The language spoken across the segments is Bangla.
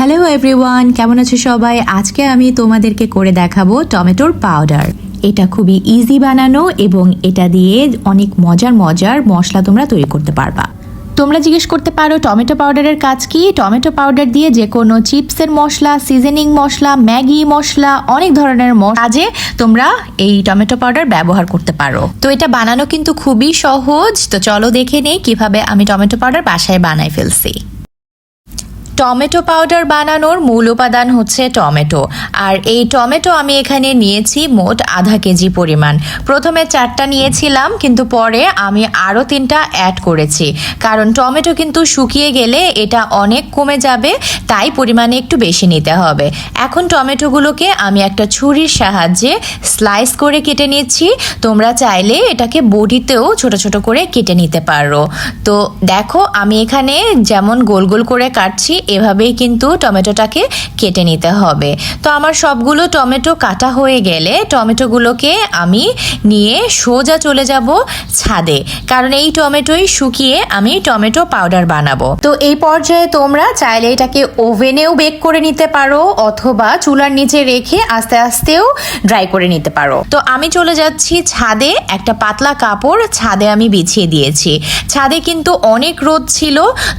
হ্যালো এভরিওয়ান কেমন আছো সবাই? আজকে আমি তোমাদেরকে করে দেখাবো টমেটোর পাউডার এটা খুবই ইজি বানানো এবং এটা দিয়ে অনেক মজার মজার মশলা তোমরা তৈরি করতে পারবা। তোমরা জিজ্ঞেস করতে পারো, টমেটো পাউডারের কাজ কি? টমেটো পাউডার দিয়ে যে কোনো চিপসের মশলা সিজনিং মশলা, ম্যাগি মশলা, অনেক ধরনের কাজে তোমরা এই টমেটো পাউডার ব্যবহার করতে পারো। তো এটা বানানো কিন্তু খুবই সহজ। তো চলো দেখে নেই কীভাবে আমি টমেটো পাউডার বাসায় বানাই ফেলছি। টমেটো পাউডার বানানোর মূল উপাদান হচ্ছে টমেটো। আর এই টমেটো আমি এখানে নিয়েছি মোট আধা কেজি পরিমাণ। প্রথমে চারটা নিয়েছিলাম, কিন্তু পরে আমি আরও তিনটা অ্যাড করেছি। কারণ টমেটো কিন্তু শুকিয়ে গেলে এটা অনেক কমে যাবে, তাই পরিমাণে একটু বেশি নিতে হবে। এখন টমেটোগুলোকে আমি একটা ছুরির সাহায্যে স্লাইস করে কেটে নিচ্ছি। তোমরা চাইলে এটাকে বডিতেও ছোট ছোট করে কেটে নিতে পারো। তো দেখো, আমি এখানে যেমন গোল গোল করে কাটছি এভাবেই কিন্তু টমেটোটাকে কেটে নিতে হবে। তো আমার সবগুলো টমেটো কাটা হয়ে গেলে টমেটোগুলোকে আমি নিয়ে সোজা চলে যাব ছাদে। কারণ এই টমেটোই শুকিয়ে আমি টমেটো পাউডার বানাবো। তো এই পর্যায়ে তোমরা চাইলে এটাকে ওভেনেও বেক করে নিতে পারো অথবা চুলার নিচে রেখে আস্তে আস্তেও ড্রাই করে নিতে পারো। তো আমি চলে যাচ্ছি ছাদে একটা পাতলা কাপড় ছাদে আমি বিছিয়ে দিয়েছি। ছাদে কিন্তু অনেক রোদ ছিল।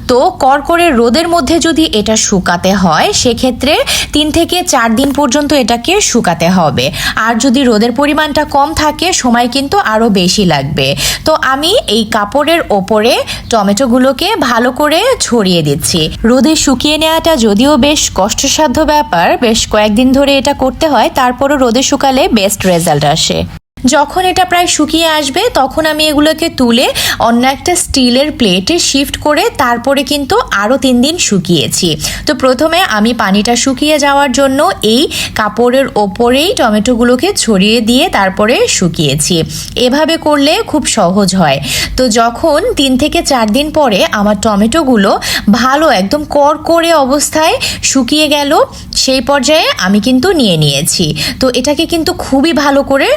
তো করকরে রোদের মধ্যে যদি এটা শুকাতে হয়, সেক্ষেত্রে তিন থেকে চার দিন পর্যন্ত এটাকে শুকাতে হবে। আর যদি রোদের পরিমাণটা কম থাকে, সময় কিন্তু আরও বেশি লাগবে। তো আমি এই কাপড়ের ওপরে টমেটোগুলোকে ভালো করে ছড়িয়ে দিচ্ছি। রোদে শুকিয়ে নেওয়াটা যদিও বেশ কষ্টসাধ্য ব্যাপার, বেশ কয়েকদিন ধরে এটা করতে হয়, তারপরও রোদে শুকালে বেস্ট রেজাল্ট আসে। যখন এটা প্রায় শুকিয়ে আসবে, তখন আমি এগুলোকে তুলে অন্য একটা স্টিলের প্লেটে শিফট করে তারপরে কিন্তু আরও তিন দিন শুকিয়েছি। তো প্রথমে আমি পানিটা শুকিয়ে যাওয়ার জন্য এই কাপড়ের ওপরেই টমেটোগুলোকে ছড়িয়ে দিয়ে তারপরে শুকিয়েছি। এভাবে করলে খুব সহজ হয়। তো যখন তিন থেকে চার দিন পরে আমার টমেটোগুলো ভালো একদম করকরে অবস্থায় শুকিয়ে গেল, সেই পর্যায়ে আমি কিন্তু নিয়ে নিয়েছি। তো এটাকে কিন্তু খুবই ভালো করে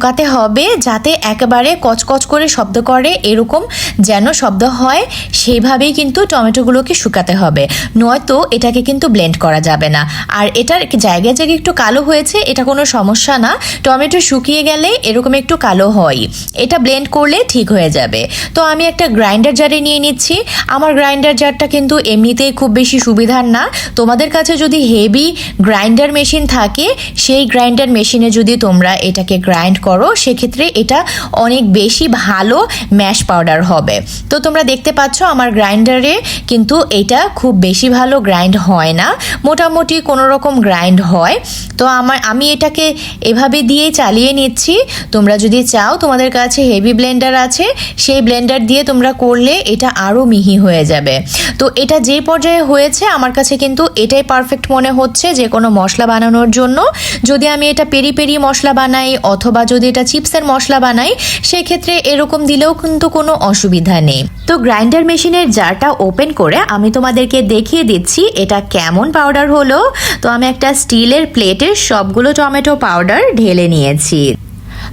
শুকাতে হবে যাতে একেবারে কচকচ করে শব্দ করে, এরকম যেন শব্দ হয়, সেইভাবেই কিন্তু টমেটোগুলোকে শুকাতে হবে। নয়তো এটাকে কিন্তু ব্লেন্ড করা যাবে না। আর এটার জায়গায় জায়গায় একটু কালো হয়েছে, এটা কোনো সমস্যা না। টমেটো শুকিয়ে গেলে এরকম একটু কালো হয়। এটা ব্লেন্ড করলে ঠিক হয়ে যাবে। তো আমি একটা গ্রাইন্ডার জারে নিয়ে নিচ্ছি। আমার গ্রাইন্ডার জারটা কিন্তু এমনিতেই খুব বেশি সুবিধার না। তোমাদের কাছে যদি হেভি গ্রাইন্ডার মেশিন থাকে, সেই গ্রাইন্ডার মেশিনে যদি তোমরা এটাকে গ্রাইন্ড করো, সেক্ষেত্রে এটা অনেক বেশি ভালো ম্যাশ পাউডার হবে। তো তোমরা দেখতে পাচ্ছ আমার গ্রাইন্ডারে কিন্তু এটা খুব বেশি ভালো গ্রাইন্ড হয় না। মোটামুটি কোনো রকম গ্রাইন্ড হয়। তো আমার, আমি এটাকে এভাবে দিয়ে চালিয়ে নিচ্ছি। তোমরা যদি চাও, তোমাদের কাছে হেভি ব্লেন্ডার আছে, সেই ব্লেন্ডার দিয়ে তোমরা করলে এটা আরও মিহি হয়ে যাবে। তো এটা যে পর্যায়ে হয়েছে, আমার কাছে কিন্তু এটাই পারফেক্ট মনে হচ্ছে যে কোনো মশলা বানানোর জন্য। যদি আমি এটা পেরি পেরি মশলা বানাই অথবা যদি এটা চিপসের মশলা বানাই, সেক্ষেত্রে এরকম দিলেও কিন্তু কোনো অসুবিধা নেই। তো গ্রাইন্ডার মেশিনের জারটা ওপেন করে আমি তোমাদেরকে দেখিয়ে দিচ্ছি এটা কেমন পাউডার হলো। তো আমি একটা স্টিলের প্লেটে সবগুলো টমেটো পাউডার ঢেলে নিয়েছি।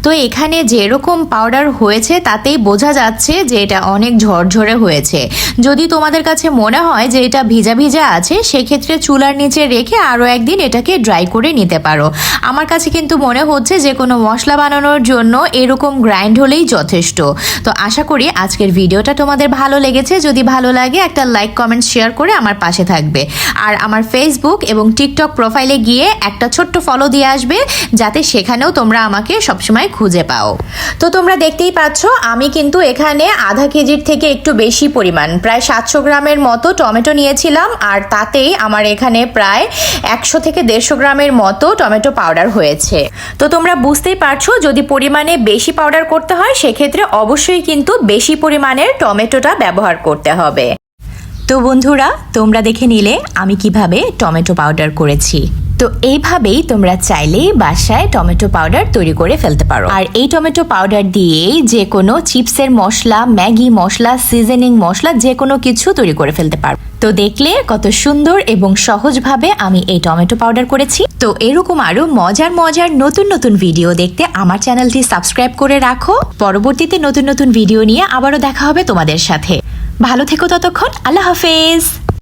তো এখানে যেরকম পাউডার হয়েছে, তাতেই বোঝা যাচ্ছে যে এটা অনেক ঝরঝরে হয়েছে। যদি তোমাদের কাছে মনে হয় যে এটা ভিজা ভিজা আছে, সেক্ষেত্রে চুলার নিচে রেখে আরও একদিন এটাকে ড্রাই করে নিতে পারো। আমার কাছে কিন্তু মনে হচ্ছে যে কোনো মশলা বানানোর জন্য এরকম গ্রাইন্ড হলেই যথেষ্ট। তো আশা করি আজকের ভিডিওটা তোমাদের ভালো লেগেছে। যদি ভালো লাগে, একটা লাইক কমেন্ট শেয়ার করে আমার পাশে থাকবে। আর আমার ফেসবুক এবং টিকটক প্রোফাইলে গিয়ে একটা ছোট্ট ফলো দিয়ে আসবে, যাতে সেখানেও তোমরা আমাকে সবসময় খুঁজে পাও। তো তোমরা দেখতেই পাচ্ছ, আমি কিন্তু এখানে আধা কেজির থেকে একটু বেশি পরিমাণ, প্রায় সাতশো গ্রামের মতো টমেটো নিয়েছিলাম, আর তাতেই আমার এখানে প্রায় একশো থেকে দেড়শো গ্রামের মতো টমেটো পাউডার হয়েছে। তো তোমরা বুঝতেই পারছ, যদি পরিমাণে বেশি পাউডার করতে হয়, সেক্ষেত্রে অবশ্যই কিন্তু বেশি পরিমাণের টমেটোটা ব্যবহার করতে হবে। তো বন্ধুরা, তোমরা দেখে নিলে আমি কীভাবে টমেটো পাউডার করেছি। তো এইভাবেই তোমরা চাইলেই বাসায় টমেটো পাউডার তৈরি করে ফেলতে পারো। আর এই টমেটো পাউডার দিয়েই যে কোনো চিপসের মশলা, ম্যাগি মশলা, সিজনিং মশলা, যে কোনো কিছু তৈরি করে ফেলতে পারো। তো দেখলে কত সুন্দর এবং সহজভাবে আমি এই টমেটো পাউডার করেছি। তো এরকম আরও মজার মজার নতুন নতুন ভিডিও দেখতে আমার চ্যানেলটি সাবস্ক্রাইব করে রাখো। পরবর্তীতে নতুন নতুন ভিডিও নিয়ে আবারও দেখা হবে তোমাদের সাথে। ভালো থেকো ততক্ষণ, আল্লাহ হাফেজ।